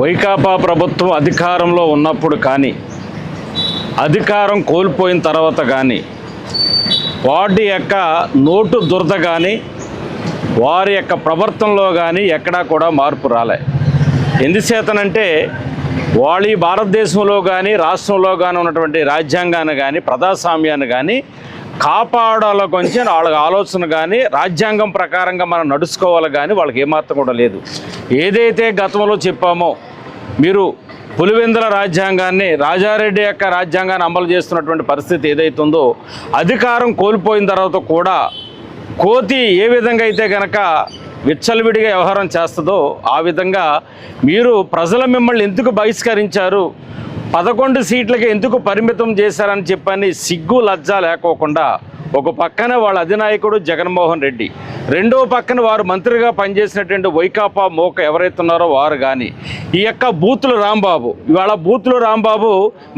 వైకాపా ప్రభుత్వం అధికారంలో ఉన్నప్పుడు కానీ అధికారం కోల్పోయిన తర్వాత కానీ వాటి యొక్క నోటు దురద కానీ వారి యొక్క ప్రవర్తనలో కానీ ఎక్కడా కూడా మార్పు రాలే. ఎందుచేతనంటే వాళ్ళు భారతదేశంలో కానీ రాష్ట్రంలో కానీ ఉన్నటువంటి రాజ్యాంగాన్ని కానీ ప్రజాస్వామ్యాన్ని కానీ కాపాడాలో కొంచెం వాళ్ళ ఆలోచన కానీ రాజ్యాంగం ప్రకారంగా మనం నడుచుకోవాలి కానీ వాళ్ళకి ఏమాత్రం కూడా లేదు. ఏదైతే గతంలో చెప్పామో మీరు పులివెందుల రాజ్యాంగాన్ని రాజారెడ్డి యొక్క రాజ్యాంగాన్ని అమలు చేస్తున్నటువంటి పరిస్థితి ఏదైతుందో అధికారం కోల్పోయిన తర్వాత కూడా కోతి ఏ విధంగా అయితే కనుక విచ్చలవిడిగా వ్యవహారం చేస్తుందో ఆ విధంగా మీరు ప్రజల మిమ్మల్ని ఎందుకు బహిష్కరించారు? పదకొండు సీట్లకి ఎందుకు పరిమితం చేశారని చెప్పని సిగ్గు లజ్జ లేకోకుండా ఒక పక్కన వాళ్ళ అధినాయకుడు జగన్మోహన్ రెడ్డి రెండో పక్కన వారు మంత్రిగా పనిచేసినటువంటి వైకాపా మోక ఎవరైతే ఉన్నారో వారు కానీ ఈ యొక్క బూతులు రాంబాబు. ఇవాళ బూతులు రాంబాబు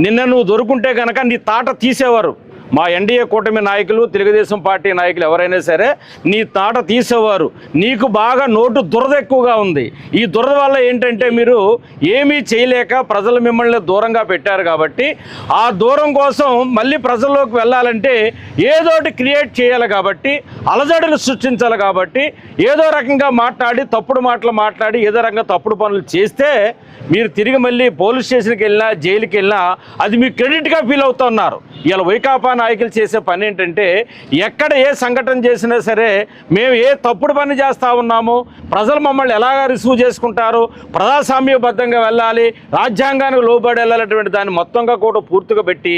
నిన్న నువ్వు దొరుకుంటే కనుక నీ తాట తీసేవారు. మా ఎన్డీఏ కూటమి నాయకులు తెలుగుదేశం పార్టీ నాయకులు ఎవరైనా సరే నీ తాట తీసేవారు. నీకు బాగా నోటు దురద ఎక్కువగా ఉంది. ఈ దురద వల్ల ఏంటంటే మీరు ఏమీ చేయలేక ప్రజలు మిమ్మల్ని దూరంగా పెట్టారు కాబట్టి ఆ దూరం కోసం మళ్ళీ ప్రజల్లోకి వెళ్ళాలంటే ఏదోటి క్రియేట్ చేయాలి కాబట్టి అలజడులు సృష్టించాలి కాబట్టి ఏదో రకంగా మాట్లాడి తప్పుడు మాటలు మాట్లాడి ఏదో రకంగా తప్పుడు పనులు చేస్తే మీరు తిరిగి మళ్ళీ పోలీస్ స్టేషన్కి వెళ్ళినా జైలుకి వెళ్ళినా అది మీ క్రెడిట్గా ఫీల్ అవుతున్నారు ఇలా వైకాపా నాయకులు చేసే పని ఏంటంటే ఎక్కడ ఏ సంఘటన చేసినా సరే మేము ఏ తప్పుడు పని చేస్తూ ఉన్నాము ప్రజలు మమ్మల్ని ఎలాగ రిసీవ్ చేసుకుంటారు ప్రజాస్వామ్యబద్ధంగా వెళ్ళాలి రాజ్యాంగానికి లోబడి వెళ్ళాలటువంటి దాన్ని మొత్తంగా కూడా పూర్తిగా పెట్టి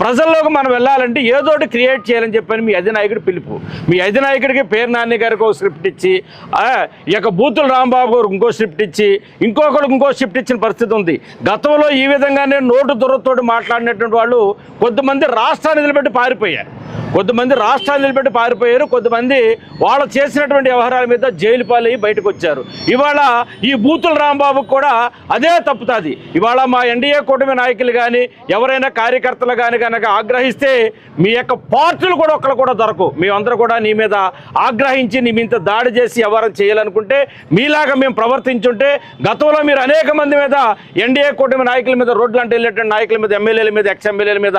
ప్రజల్లోకి మనం వెళ్ళాలంటే ఏదోటి క్రియేట్ చేయాలని చెప్పని మీ అధినాయకుడు పిలుపు. మీ అధినాయకుడికి పేరు నాని గారికి ఒక స్క్రిప్ట్ ఇచ్చి ఆ, ఈ యొక్క బూతుల రాంబాబు గారు ఇంకో స్క్రిప్ట్ ఇచ్చి ఇంకొకరికి ఇంకో స్క్రిప్ట్ ఇచ్చిన పరిస్థితి ఉంది. గతంలో ఈ విధంగానే నోటు దొరతోటి మాట్లాడినటువంటి వాళ్ళు కొంతమంది రాష్ట్రాన్ని నిలబెట్టి పారిపోయారు కొంతమంది రాష్ట్రాన్ని నిలబెట్టి పారిపోయారు కొంతమంది వాళ్ళు చేసినటువంటి వ్యవహారాల మీద జైలు పాలయ్యి బయటకు వచ్చారు. ఇవాళ ఈ బూతుల రాంబాబుకు కూడా అదే తప్పుతుంది. ఇవాళ మా ఎన్డీఏ కూటమి నాయకులు కానీ ఎవరైనా కార్యకర్తలు కానీ కనుక ఆగ్రహిస్తే మీ యొక్క పార్టీలు కూడా ఒక్కరు కూడా దొరకు మేమందరూ కూడా నీ మీద ఆగ్రహించి నీ మీద దాడి చేసి వ్యవహారం చేయాలనుకుంటే మీలాగా మేము ప్రవర్తించుంటే గతంలో మీరు అనేక మంది మీద ఎన్డీఏ కూటమి నాయకుల మీద రోడ్లు అంటే వెళ్ళేటువంటి నాయకుల మీద ఎమ్మెల్యేల మీద ఎక్స్ ఎమ్మెల్యేల మీద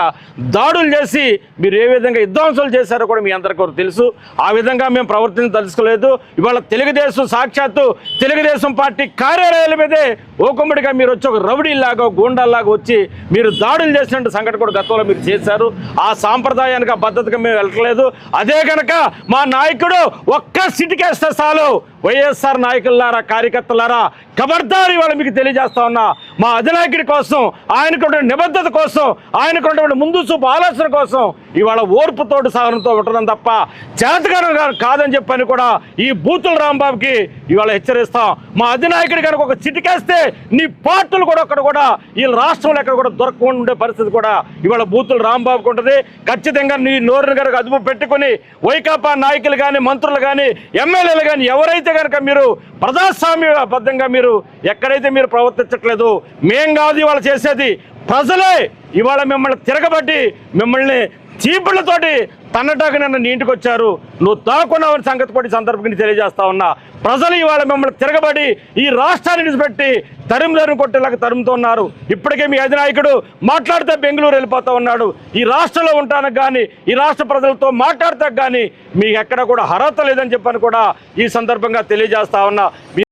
దాడులు చేసి మీరు ఏ విధంగా ఇద్దరు విధ్వంసాలు చేశారో కూడా మీ అందరికీ తెలుసు. ఆ విధంగా మేము ప్రవర్తన తెలుసుకోలేదు ఇవాళ తెలుగుదేశం సాక్షాత్తు తెలుగుదేశం పార్టీ కార్యాలయాల మీదే ఓకుమ్మడిగా మీరు వచ్చి ఒక రౌడీలాగా గూండాల్లాగా వచ్చి మీరు దాడులు చేసినట్టు సంఘటన కూడా గతంలో మీరు చేశారు. ఆ సాంప్రదాయానికి ఆ పద్ధతిగా మేము వెళ్ళట్లేదు. అదే కనుక మా నాయకుడు ఒక్క సిటికేస్తే చాలు. వైఎస్ఆర్ నాయకులారా కార్యకర్తలారా ఖబర్దారు ఇవాళ మీకు తెలియజేస్తా ఉన్నా మా అధినాయకుడి కోసం ఆయనకున్నటువంటి నిబద్ధత కోసం ఆయనకున్నటువంటి ముందు చూపు ఆలోచన కోసం ఇవాళ ఓర్పుతోటి సహనంతో ఉండడం తప్ప చేతకరం కాదని చెప్పని కూడా ఈ బూతుల రాంబాబుకి ఇవాళ హెచ్చరిస్తాం మా అధినాయకుడి కనుక ఒక చిటికేస్తే నీ పార్టీలు కూడా అక్కడ కూడా ఈ రాష్ట్రంలో ఎక్కడ కూడా దొరకకుండా ఉండే పరిస్థితి కూడా ఇవాళ బూతులు రాంబాబుకు ఉంటుంది. ఖచ్చితంగా నీ నోరుని కనుక అదుపు పెట్టుకుని వైకాపా నాయకులు కానీ మంత్రులు కానీ ఎమ్మెల్యేలు కానీ ఎవరైతే కనుక మీరు ప్రజాస్వామ్యబద్ధంగా మీరు ఎక్కడైతే మీరు ప్రవర్తించట్లేదు మేం కాదు ఇవాళ చేసేది. ప్రజలే ఇవాళ మిమ్మల్ని తిరగబట్టి మిమ్మల్ని చీపుళ్ళతోటి తన్నటాకు నన్ను నీ ఇంటికి వచ్చారు నువ్వు తాకున్నావని సంగతి కూడా సందర్భంగా తెలియజేస్తా ఉన్నా. ప్రజలు ఇవాళ మిమ్మల్ని తిరగబడి ఈ రాష్ట్రాన్ని విడిచిపెట్టి తరుము కొట్టేలాగా తరుముతున్నారు ఇప్పటికే మీ అధినాయకుడు మాట్లాడితే బెంగళూరు వెళ్ళిపోతా ఉన్నాడు. ఈ రాష్ట్రంలో ఉంటానికి కానీ ఈ రాష్ట్ర ప్రజలతో మాట్లాడతానికి కానీ మీకు ఎక్కడ కూడా అర్హత లేదని చెప్పని కూడా ఈ సందర్భంగా తెలియజేస్తా ఉన్నా. మీ